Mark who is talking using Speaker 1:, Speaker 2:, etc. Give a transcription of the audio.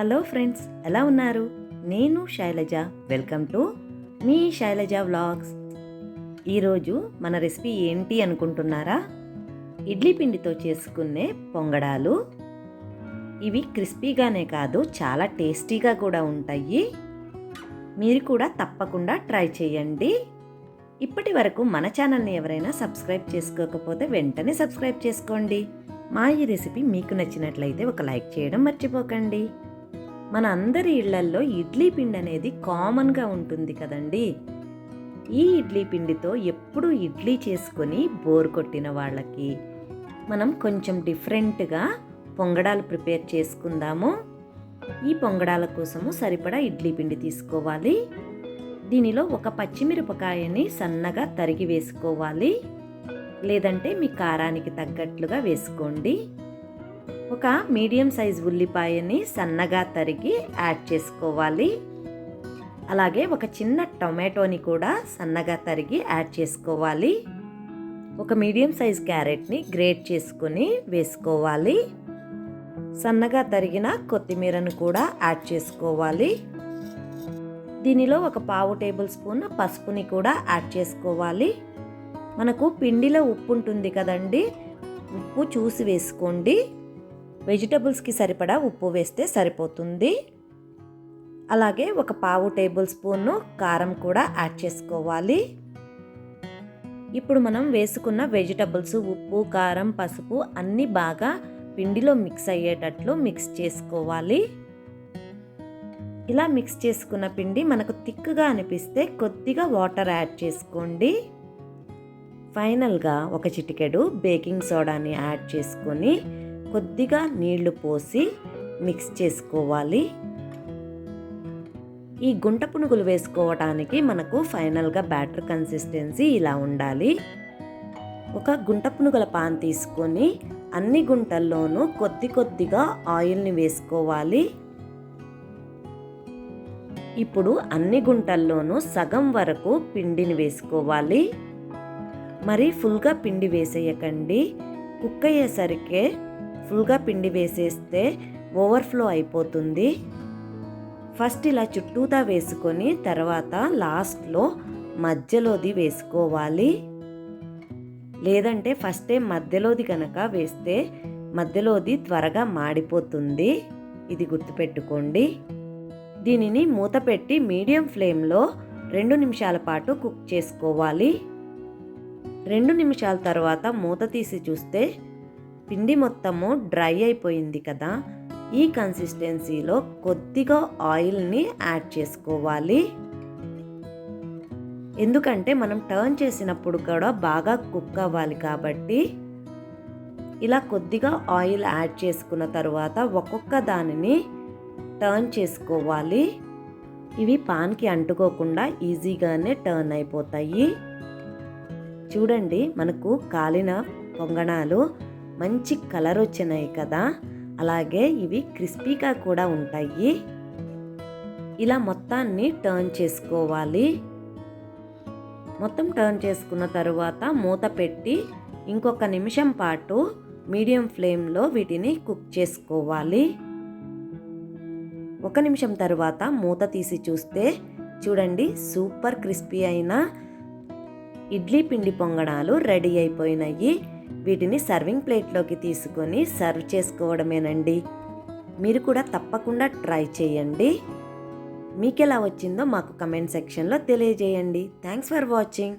Speaker 1: Hello friends ఎలా ఉన్నారు? నేను శైలజ. వెల్కమ్ టు మీ శైలజ వ్లాగ్స్. ఈరోజు మన రెసిపీ ఏంటి అనుకుంటున్నారా? ఇడ్లీ పిండితో చేసుకునే పొంగడాలు. ఇవి క్రిస్పీగానే కాదు చాలా టేస్టీగా కూడా ఉంటాయి. మీరు కూడా తప్పకుండా ట్రై చేయండి. ఇప్పటి వరకు మన ఛానల్ని ఎవరైనా సబ్స్క్రైబ్ చేసుకోకపోతే వెంటనే సబ్స్క్రైబ్ చేసుకోండి. మా ఈ రెసిపీ మీకు నచ్చినట్లయితే ఒక లైక్ చేయడం మర్చిపోకండి. మన అందరి ఇళ్ళల్లో ఇడ్లీ పిండి అనేది కామన్గా ఉంటుంది కదండి. ఈ ఇడ్లీ పిండితో ఎప్పుడూ ఇడ్లీ చేసుకొని బోర్ కొట్టిన వాళ్ళకి మనం కొంచెం డిఫరెంట్గా పొంగడాలు ప్రిపేర్ చేసుకుందాము. ఈ పొంగడాల కోసము సరిపడా ఇడ్లీ పిండి తీసుకోవాలి. దీనిలో ఒక పచ్చిమిరపకాయని సన్నగా తరిగి వేసుకోవాలి. లేదంటే మీ కారానికి తగ్గట్లుగా వేసుకోండి. ఒక మీడియం సైజ్ ఉల్లిపాయని సన్నగా తరిగి యాడ్ చేసుకోవాలి. అలాగే ఒక చిన్న టొమాటోని కూడా సన్నగా తరిగి యాడ్ చేసుకోవాలి. ఒక మీడియం సైజ్ క్యారెట్ని గ్రేట్ చేసుకొని వేసుకోవాలి. సన్నగా తరిగిన కొత్తిమీరను కూడా యాడ్ చేసుకోవాలి. దీనిలో ఒక పావు టేబుల్ స్పూన్ పసుపుని కూడా యాడ్ చేసుకోవాలి. మనకు పిండిలో ఉప్పు ఉంటుంది కదండి ఉప్పు చూసి వేసుకోండి. వెజిటబుల్స్కి సరిపడా ఉప్పు వేస్తే సరిపోతుంది. అలాగే ఒక పావు టేబుల్ స్పూన్ కారం కూడా యాడ్ చేసుకోవాలి. ఇప్పుడు మనం వేసుకున్న వెజిటబుల్స్ ఉప్పు కారం పసుపు అన్నీ బాగా పిండిలో మిక్స్ అయ్యేటట్లు మిక్స్ చేసుకోవాలి. ఇలా మిక్స్ చేసుకున్న పిండి మనకు థిక్గా అనిపిస్తే కొద్దిగా వాటర్ యాడ్ చేసుకోండి. ఫైనల్గా ఒక చిటికెడు బేకింగ్ సోడాని యాడ్ చేసుకొని కొద్దిగా నీళ్ళు పోసి మిక్స్ చేసుకోవాలి. ఈ గుంట పునుగులు వేసుకోవడానికి మనకు ఫైనల్గా బ్యాటర్ కన్సిస్టెన్సీ ఇలా ఉండాలి. ఒక గుంట పునుగుల పాన్ తీసుకొని అన్ని గుంటల్లోనూ కొద్ది కొద్దిగా ఆయిల్ని వేసుకోవాలి. ఇప్పుడు అన్ని గుంటల్లోనూ సగం వరకు పిండిని వేసుకోవాలి. మరి ఫుల్గా పిండి వేసేయకండి. కుక్ అయ్యేసరికే ఫుల్గా పిండి వేసేస్తే ఓవర్ఫ్లో అయిపోతుంది. ఫస్ట్ ఇలా చుట్టూతా వేసుకొని తర్వాత లాస్ట్లో మధ్యలోది వేసుకోవాలి. లేదంటే ఫస్టే మధ్యలోది కనుక వేస్తే మధ్యలోది త్వరగా మాడిపోతుంది. ఇది గుర్తుపెట్టుకోండి. దీనిని మూత పెట్టి మీడియం ఫ్లేమ్లో రెండు నిమిషాల పాటు కుక్ చేసుకోవాలి. రెండు నిమిషాల తర్వాత మూత తీసి చూస్తే పిండి మొత్తము డ్రై అయిపోయింది కదా ఈ కన్సిస్టెన్సీలో కొద్దిగా ఆయిల్ని యాడ్ చేసుకోవాలి. ఎందుకంటే మనం టర్న్ చేసినప్పుడు కూడా బాగా కుక్ అవ్వాలి కాబట్టి ఇలా కొద్దిగా ఆయిల్ యాడ్ చేసుకున్న తర్వాత ఒక్కొక్క దానిని టర్న్ చేసుకోవాలి. ఇవి పాన్కి అంటుకోకుండా ఈజీగానే టర్న్ అయిపోతాయి. చూడండి మనకు కాలిన పొంగణాలు మంచి కలర్ వచ్చినాయి కదా. అలాగే ఇవి క్రిస్పీగా కూడా ఉంటాయి. ఇలా మొత్తాన్ని టర్న్ చేసుకోవాలి. మొత్తం టర్న్ చేసుకున్న తరువాత మూత పెట్టి ఇంకొక నిమిషం పాటు మీడియం ఫ్లేమ్లో వీటిని కుక్ చేసుకోవాలి. ఒక నిమిషం తర్వాత మూత తీసి చూస్తే చూడండి సూపర్ క్రిస్పీ అయిన ఇడ్లీ పిండి పొంగడాలు రెడీ అయిపోయినాయి. వీటిని సర్వింగ్ ప్లేట్లోకి తీసుకొని సర్వ్ చేసుకోవడమేనండి. మీరు కూడా తప్పకుండా ట్రై చేయండి. మీకు ఎలా వచ్చిందో మాకు కమెంట్ సెక్షన్లో తెలియజేయండి. Thanks for watching.